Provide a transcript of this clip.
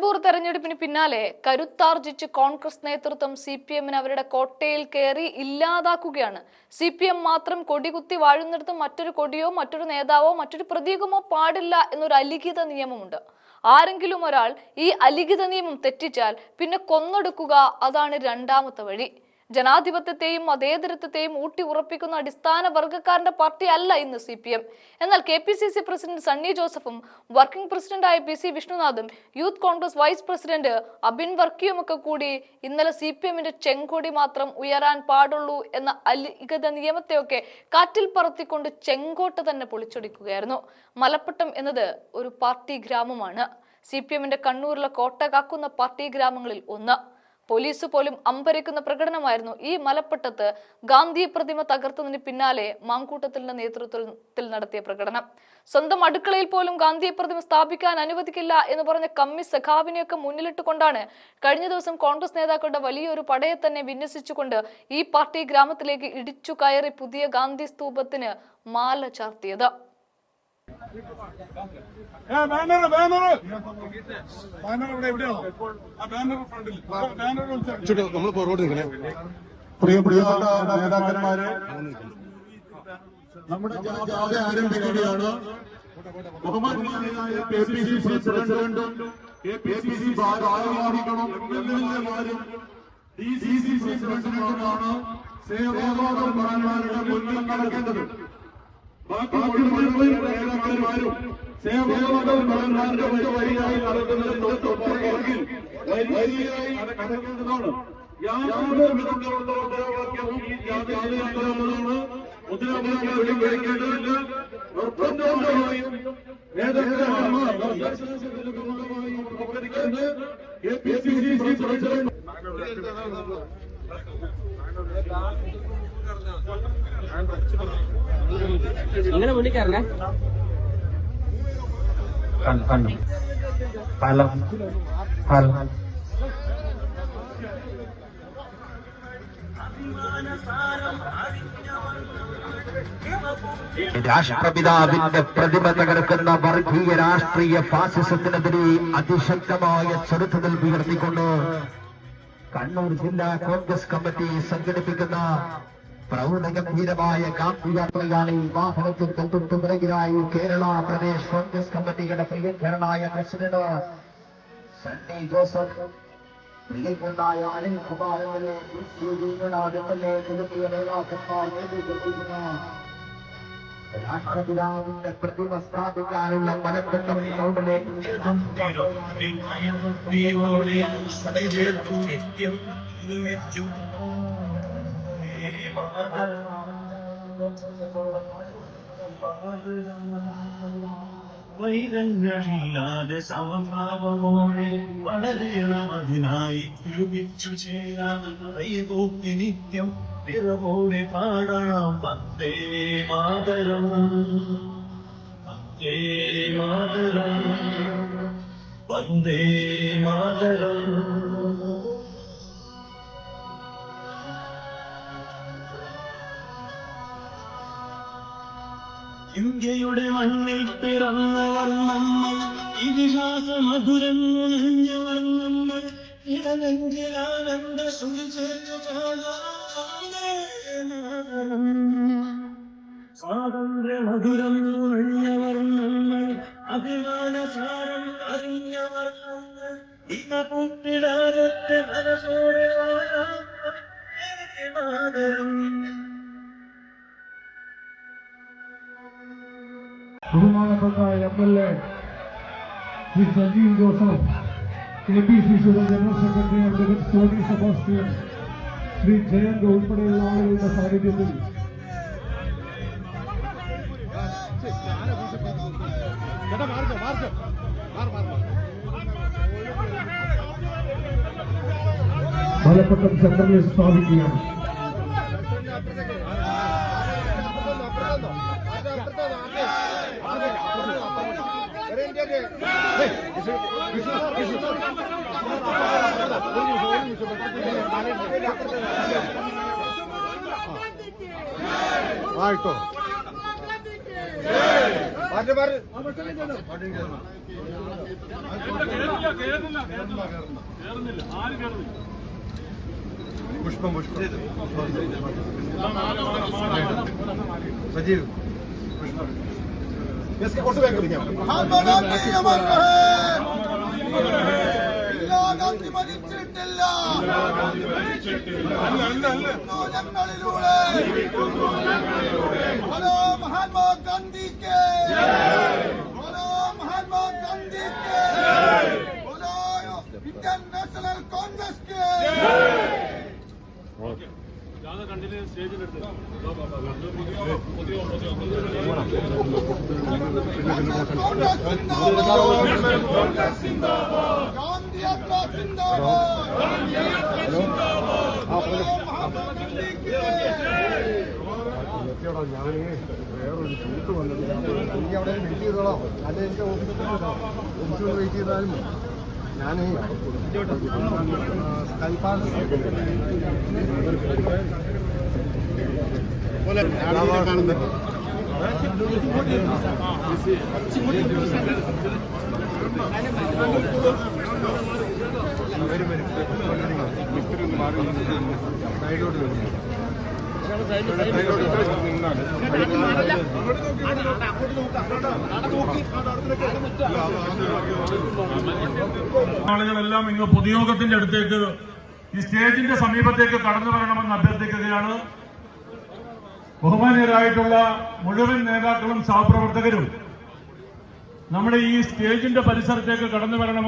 നിലമ്പൂർ തെരഞ്ഞെടുപ്പിന് പിന്നാലെ കരുത്താർജിച്ച് കോൺഗ്രസ് നേതൃത്വം സി പി എമ്മിന് അവരുടെ കോട്ടയിൽ കയറി ഇല്ലാതാക്കുകയാണ്. സി പി എം മാത്രം കൊടികുത്തി വാഴുന്നിടത്ത് മറ്റൊരു കൊടിയോ മറ്റൊരു നേതാവോ മറ്റൊരു പ്രതീകമോ പാടില്ല എന്നൊരു അലിഖിത നിയമമുണ്ട്. ആരെങ്കിലും ഒരാൾ ഈ അലിഖിത നിയമം തെറ്റിച്ചാൽ പിന്നെ കൊന്നൊടുക്കുക അതാണ് രണ്ടാമത്തെ വഴി. ജനാധിപത്യത്തെയും മതേതരത്വത്തെയും ഊട്ടി ഉറപ്പിക്കുന്ന അടിസ്ഥാന വർഗക്കാരന്റെ പാർട്ടി അല്ല ഇന്ന് സി പി എം എന്നാൽ K P C C president Sunny ജോസഫും വർക്കിംഗ് പ്രസിഡന്റായ P C വിഷ്ണുനാഥും Youth Congress vice president Abin വർക്കിയുമൊക്കെ കൂടി ഇന്നലെ സി പി എമ്മിന്റെ ചെങ്കൊടി മാത്രം ഉയരാൻ പാടുള്ളൂ എന്ന അലിഖിത നിയമത്തെയൊക്കെ കാറ്റിൽ പറത്തിക്കൊണ്ട് ചെങ്കോട്ട തന്നെ പൊളിച്ചൊടിക്കുകയായിരുന്നു. മലപ്പട്ടം എന്നത് ഒരു പാർട്ടി ഗ്രാമമാണ്. സി പി എമ്മിന്റെ കണ്ണൂരിലെ കോട്ട കാക്കുന്ന പാർട്ടി ഗ്രാമങ്ങളിൽ ഒന്ന്. പോലീസ് പോലും അമ്പരക്കുന്ന പ്രകടനമായിരുന്നു ഈ മലപ്പട്ടത്ത് ഗാന്ധി പ്രതിമ തകർത്തതിന് പിന്നാലെ മാങ്കൂട്ടത്തിന്റെ നേതൃത്വത്തിൽ നടത്തിയ പ്രകടനം. സ്വന്തം അടുക്കളയിൽ പോലും ഗാന്ധി പ്രതിമ സ്ഥാപിക്കാൻ അനുവദിക്കില്ല എന്ന് പറഞ്ഞ കമ്മി സഖാവിനെയൊക്കെ മുന്നിലിട്ടുകൊണ്ടാണ് കഴിഞ്ഞ ദിവസം കോൺഗ്രസ് നേതാക്കളുടെ വലിയൊരു പടയെ തന്നെ വിന്യസിച്ചുകൊണ്ട് ഈ പാർട്ടി ഗ്രാമത്തിലേക്ക് ഇടിച്ചു കയറി പുതിയ ഗാന്ധി സ്തൂപത്തിന് മാല ചാർത്തിയത്. ബാനർ ബാനർ ബാനർ ഇവിടെ എവിടെയാണോ? ആ ബാനർ ഫ്രണ്ടിൽ. ബാനർ വിളിച്ചു നമ്മൾ പുറകോട്ട് നിൽക്കണേ. പ്രിയപ്പെട്ട നേതാക്കന്മാരെ നമ്മുടെ ജാഥ ആരംഭിക്കുകയാണ്. ബഹുമാനായ കെ പി സി സി പ്രസിഡന്റും കെ പി സി സി ഭാരവാഹികളും എം എൽ എമാരും ഡി സി സി സി പ്രസിഡന്റുമാണ് സേവാബോധം മുന്നിൽ നടക്കേണ്ടത്. ബാക്കി മുഴുവൻ നേതാക്കന്മാരും ഒരു വരിയായി നടക്കുന്നത് തൊട്ടുപുറകിൽ വരിയായി നടക്കേണ്ടതാണ്. യാതൊരു വിധത്തിലുള്ള ഈ ജാതിയാകുന്നതാണ് മുദ്രാവാക്യം വിളിക്കേണ്ടതില്ല. നിർബന്ധമായും നേതാക്കന്മാർ പ്രവർത്തിക്കുന്നത് K P C C president ഇങ്ങനെ വിളിക്കാറില്ലേ കണ്ടു ഹലോ ഹലോ രാഷ്ട്രപിതാവിന്റെ പ്രതിമ തകർക്കുന്ന വർഗീയ രാഷ്ട്രീയ ഫാസിസത്തിനെതിരെ അതിശക്തമായ ചെറുത്തുതൽ ഉയർത്തിക്കൊണ്ട് കണ്ണൂർ ജില്ലാ കോൺഗ്രസ് കമ്മിറ്റി സംഘടിപ്പിക്കുന്ന പ്രൗഢഗംഭീരമായ യാത്രയാണ് ഈ വാഹനത്തിൽ തൊട്ടു പിറകിലായി കേരള പ്രദേശ് കോൺഗ്രസ് കമ്മിറ്റിയുടെ പ്രിയങ്കരനായ പ്രസിഡന്റ് സണ്ണി ജോസഫ് പ്രിയങ്കരനായ അനിൽ കുമാറിനെ എംഎൽഎ തുടങ്ങിയ നേതാക്കന്മാർ നേതൃത്വം രാഷ്ട്രപിതാവിന്റെ പ്രതിമ സ്ഥാപിക്കാനുള്ള മലപ്പെട്ടം വൈരങ്ങളില്ലാതെ സമഭാവമോടെ വളരണം അതിനായി ഒരുമിച്ചു ചേരാൻ കൈകൂപ്പി നിത്യം പിറവോടെ പാടണം പത്തേ മാതരം. വന്ദേ മാതരം. വന്ദേ മാതരം. ഇന്ത്യയുടെ മണ്ണിൽ പിറന്നവർ നമ്മൾ ഇതിഹാസ മധുരം നിറഞ്ഞവർ നമ്മൾ ഇടനെഞ്ചിലാനന്ദ സ്വാതന്ത്ര്യ മധുരം നിറഞ്ഞവർ നമ്മൾ അഭിമാനസാരം അറിഞ്ഞവർ നമ്മൾ ഇമ കൂട്ടിടാരത്തെ മനസ്സോടെ മാതരം. ബഹുമാനപ്പെട്ട M L A Shri Sajeev Joseph K P C സിയുടെ general secretary advocate Soni Sebastian Shri Jayanth ഉൾപ്പെടെയുള്ള ആളുകളുടെ സാന്നിധ്യത്തിൽ മലപ്പട്ടം സെന്ററിൽ സ്ഥാപിക്കുകയാണ് ആയിട്ടോ പുഷ്പം. സജീവ് കുറച്ച് ബാങ്ക് വിളിക്കാം ഹലോ മഹാത്മാഗാന്ധിക്ക് ഹലോ മഹാത്മാഗാന്ധിക്ക് ഹലോ ഇന്ത്യൻ നാഷണൽ കോൺഗ്രസ്ക്ക് കോൺഗ്രസ് സിന്ദാബാദ് ഗാന്ധി യാത്ര സിന്ദാബാദ് ഹലോ മഹാത്മാഗാന്ധിക്ക് ഞാൻ വേറൊരു ഷൂട്ട് വന്നത് എനിക്ക് അവിടെ വെയിറ്റ് ചെയ്തോളാം അല്ലെ എനിക്ക് ഓഫീസിൽ ഓഫീസിൽ വെയിറ്റ് ചെയ്താലും ഞാൻ സ്കൈപ്പാണ് കാണുന്നത്. വരും വരും. ഒന്ന് മാറി നിന്ന് സൈഡോട്ട് വരും. സൈഡോട്ട് നിന്നാണ് ആളുകളെല്ലാം ഇങ്ങ് പൊതുയോഗത്തിന്റെ അടുത്തേക്ക് ഈ സ്റ്റേജിന്റെ സമീപത്തേക്ക് കടന്നു വരണമെന്ന് അഭ്യർത്ഥിക്കുകയാണ്. ബഹുമാനീയരായിട്ടുള്ള മുഴുവൻ നേതാക്കളും സഹപ്രവർത്തകരും നമ്മുടെ ഈ സ്റ്റേജിന്റെ പരിസരത്തേക്ക് കടന്നു വരണമെന്ന്